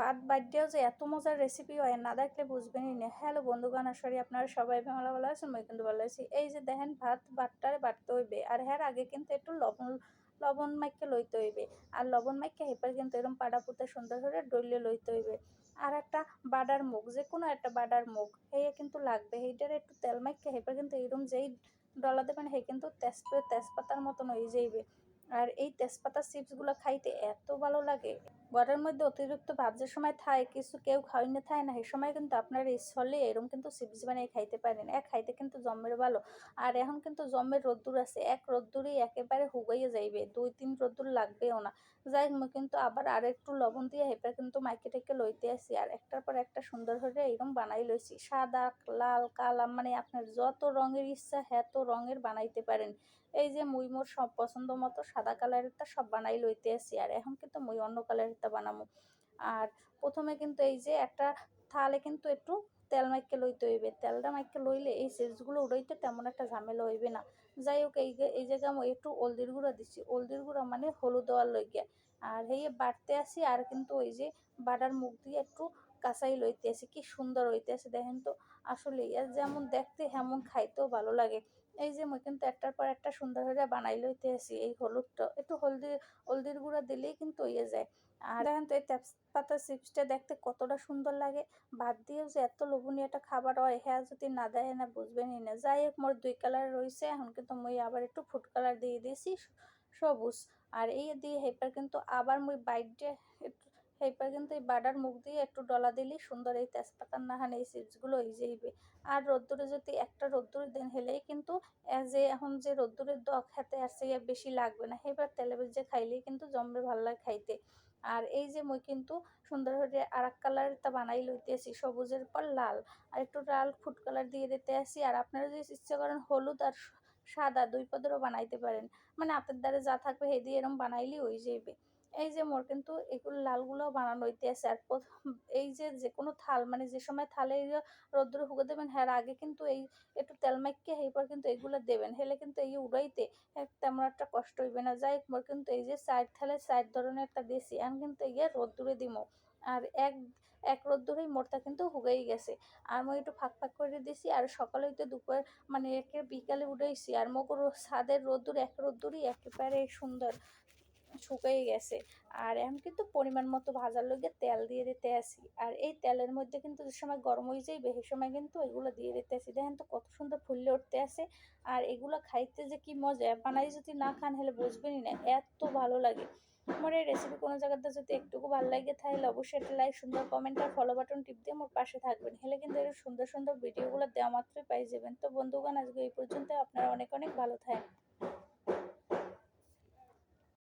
ভাত বাড্ডেও যে এত মজার রেসিপি হয়, না দেখলে বুঝবেনই না। হ্যালো বন্ধুগণ আসলে আপনারা সবাই ভালো ভালো আছেন, মই কিন্তু ভালো আছি। এই যে দেখেন, ভাত বাটটারে বাটতে হইবে। আর হ্যাঁ আগে কিন্তু একটু লবণ লবণ মাইকে লইতে হইবে। আর লবণ মাইকে হেপার কিন্তু এরকম পাড়া পুঁতে সুন্দর করে ডইলে লইতে হইবে। আর একটা বাডার মুখ যে কোনো একটা বাডার মুখ এই কিন্তু লাগবে। এইটার একটু তেল মাইকে হেপার কিন্তু এরকম যেই ডলা দেবেন হে কিন্তু তেজ, তেজপাতার মতন হয়ে যাইবে। আর এই তেজপাতা চিপসগুলো খাইতে এত ভালো লাগে। ঘরের মধ্যে অতিরিক্ত ভাবজের সময় থায় কিছু কেউ খাই না থায় না সে সময় কিন্তু আপনার এই ছলে এরকম কিন্তু চিপস বানিয়ে খাইতে পারেন। এক খাইতে কিন্তু জমের ভালো। আর এখন কিন্তু জমের রোদ্দুর আছে, এক রোদ্দুরই একেবারে হুগাইয়ে যাইবে দুই তিন রোদ্দুর লাগবেও না। যাই কিন্তু আবার আর একটু লবণ দিয়ে হেপে কিন্তু মাইকে টেকে লইতে আসি। আর একটার পর একটা সুন্দর করে এরকম বানাই লইছি। সাদা, লাল, কালা মানে আপনার যত রঙের ইচ্ছা, এত রঙের বানাইতে পারেন। এই যে মুই মোর সব পছন্দ মতো সাদা কালারেরটা সব বানাই লইতে আসি। আর এখন কিন্তু মুই অন্য কালারেরটা বানাবো আর প্রথমে কিন্তু এই যে একটা থালে কিন্তু একটু তেল মাইকে লইতে হইবে। তেলটা মাইকে লইলে এই সেজগুলো উড়াইতে তেমন একটা ঝামেলা হইবে না। যাই হোক এই এই জায়গায় আমি একটু হলদির গুঁড়া দিছি। হলদির গুঁড়া মানে হলুদ দেওয়ার লইগে। আর এই বাড়তে আসি, আর কিন্তু ওই যে বাটার মুখ দিয়ে একটু কাঁচাই লইতে আসি, কি সুন্দর হইতে আসে দেখেন তো। আসলে যেমন দেখতে তেমন খাইতেও ভালো লাগে। এই যে মই কিন্তু একটার পর একটা সুন্দর করে বানাই লইতে আসি এই হলুদটা। একটু হলদি, হলদির গুঁড়া দিলেই কিন্তু ইয়ে যায়। আর দেখেন তো এই তেজপাতা চিপসটা দেখতে কতটা সুন্দর লাগে। ভাত দিয়েও যে এত লোভনীয় একটা খাবার হয় হ্যাঁ যদি না দেয় না বুঝবেনই না। যাই হোক, মোর দুই কালার রয়েছে এখন কিন্তু মই আবার একটু ফুড কালার দিয়ে দিয়েছি, সবুজ। আর এই দিয়ে হেপার কিন্তু আবার মই বাইটে একটু এইবার কিন্তু এই বাডার মুখ দিয়ে একটু ডলা দিলেই সুন্দর এই তেজপাতার নাহান এই চিপসগুলো হয়ে যাইবে। আর রোদ্দুরে যদি একটা রোদ্দুর দেন, হেলেই কিন্তু যে এখন যে রোদ্দুরের দখ খেতে আসছে বেশি লাগবে না। এবার তেলে ভেজে খাইলেই কিন্তু জমবে ভালো লাগে খাইতে। আর এই যে মই কিন্তু সুন্দর করে আর এক কালারটা বানাই লইতে আসি সবুজের পর লাল। আর একটু লাল ফুড কালার দিয়ে দিতে আসি। আর আপনারা যদি ইচ্ছে করেন হলুদ আর সাদা দুই পদেরও বানাইতে পারেন। মানে আপনার দ্বারা যা থাকবে হে দিয়ে এরকম বানাইলেই হয়ে যাবে এই যে মোর কিন্তু এগুলো লালগুলো বানানো হইতেছে। আর এই যে যে কোনো থাল মানে যে সময় থালে রোদ্দুরে হুকে দেবেন হ্যাঁ আগে কিন্তু এই একটু তেল মাইকে পর কিন্তু এইগুলো দেবেন। হেলে কিন্তু এই উড়াইতে তেমন একটা কষ্ট হইবে না। যাই মোর কিন্তু এই যে সাইড থালে সাইড ধরনের একটা দেশি এখন কিন্তু এই রোদ্দুরে দিমো আর এক এক রোদ্দুরেই মোরটা কিন্তু হুগেই গেছে। আর মই একটু ফাঁক ফাঁক করে দিছি, আর সকালে হইতে দুপুর মানে একে বিকালে উঠেছি আর মগর ছাদের রোদ্দুর এক রোদ্দুরই একেবারে সুন্দর। শুকিয়ে গেছে। আর এখন কিন্তু পরিমাণ মতো ভাজার লগে তেল দিয়ে দিতে আসি। আর এই তেলের মধ্যে কিন্তু যে সময় গরম হয়ে যাইবে সে সময় কিন্তু এগুলো দিয়ে দিতে আসি। দেখেন তো কত সুন্দর ফুললে উঠতে আসে। আর এগুলো খাইতে যে কি মজা বানাই যদি না খান হলে বুঝবেনই না, এত ভালো লাগে। আমার এই রেসিপি কোনো জায়গাতে যদি একটুকু ভালো লাগে তাহলে অবশ্যই একটা লাইক সুন্দর কমেন্ট আর ফলো বাটন টিপ দিয়ে আমার পাশে থাকবেন। হলে কিন্তু এর সুন্দর সুন্দর ভিডিওগুলো দেওয়া মাত্রই পাই যাবেন। তো বন্ধুগণ, আজকে এই পর্যন্ত আপনারা অনেক অনেক ভালো থাকেন